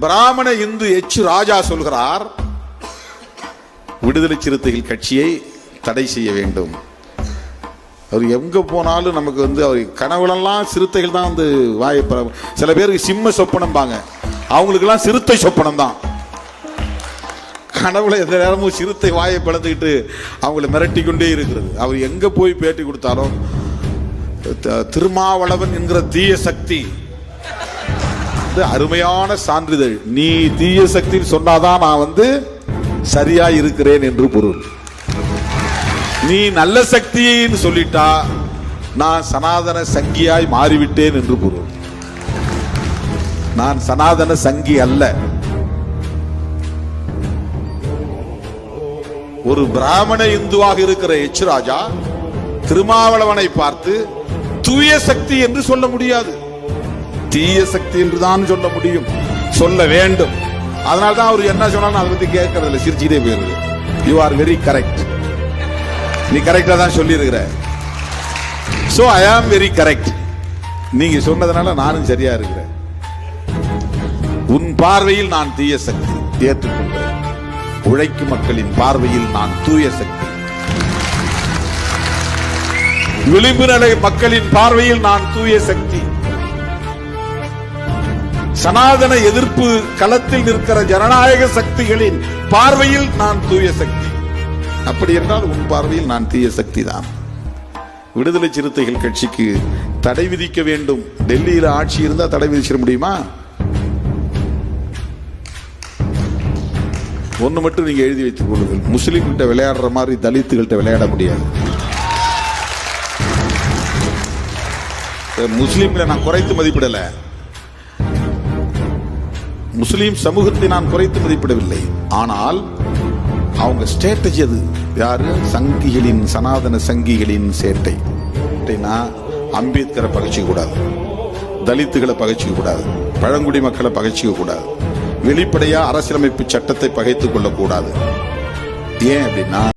பிராமண இந்து எச் ராஜா சொல்கிறார் விடுதலை சிறுத்தைகள் கட்சியை தடை செய்ய வேண்டும். அவர் எங்க போனாலும் நமக்கு வந்து அவர் கனவுலெல்லாம் சிறுத்தைகள் தான் வந்து வாயை சில பேருக்கு சிம்ம சொப்பனம்பாங்க. அவங்களுக்கெல்லாம் சிறுத்தை சொப்பனம் தான் கனவுல எந்த நேரமும் சிறுத்தை வாயை பிளந்துக்கிட்டு அவங்கள மிரட்டி கொண்டே இருக்கிறது. அவர் எங்க போய் பேட்டி கொடுத்தாலும் த- திருமாவளவன் என்கிற தீய சக்தி வந்து அருமையான சான்றிதழ். நீ தீய சக்தின்னு சொன்னாதான் நான் வந்து சரியா இருக்கிறேன் என்று பொருள். நீ நல்ல சக்தின்னு சொல்லிட்டா நான் சனாதன சங்கியாய் மாறிவிட்டேன் என்று பொருள். நான் சனாதன சங்கி அல்ல. ஒரு பிராமண இந்துவாக இருக்கிற எச் ராஜா திருமாவளவனை பார்த்து தூய சக்தி என்று சொல்ல முடியாது. தீய சக்தி என்றுதான் சொல்ல முடியும். சொல்ல வேண்டும். அதனால தான் அவர் என்ன சொன்னாலும் அதை பத்தி கேட்கறது இல்லை சிரிச்சுட்டே போயிருது. யூ ஆர் வெரி கரெக்ட் நீ கரெக்டா தான் சொல்லி இருக்கிற so I am very correct நீங்க சொன்னதுனால நானும் சரியா இருக்கிறேன். உன் பார்வையில் நான் தீய சக்தி ஏற்றுக்கொள்கிறேன் உழைக்கும் மக்களின் பார்வையில் நான் தூய சக்தி. விளிம்பு நிலை மக்களின் பார்வையில் நான் தூய சக்தி. சனாதன எதிர்ப்பு களத்தில் நிற்கிற ஜனநாயக சக்திகளின் பார்வையில் நான் தூய சக்தி. அப்படி என்றால் உன் பார்வையில் நான் தீய சக்தி தான் விடுதலை சிறுத்தைகள் கட்சிக்கு தடை விதிக்க வேண்டும். டெல்லியில் ஆட்சி இருந்தால் தடை விதிச்சிட முடியுமா? ஒன்று மட்டும் நீங்க எழுதி வைத்துக் கொள்ளுங்கள். முஸ்லீம்கிட்ட விளையாடுற மாதிரி தலித்துகள்கிட்ட விளையாட முடியாது. முஸ்லீம்ல நான் குறைத்து மதிப்பிடலை. முஸ்லீம் சமூகத்தை நான் குறைத்து மதிப்பிடவில்லை. ஆனால் அவங்க ஸ்ட்ராட்டஜி அது. யாரு? சங்கிகளின் சனாதன சங்கிகளின் சேட்டை. அம்பேத்கரை பகச்சிக்க கூடாது. தலித்துகளை பகச்சிக்க கூடாது. பழங்குடி மக்களை பகச்சிக்க கூடாது. வெளிப்படையா அரசியலமைப்பு சட்டத்தை பகைத்துக் கொள்ளக்கூடாது ஏன் அப்படின்னா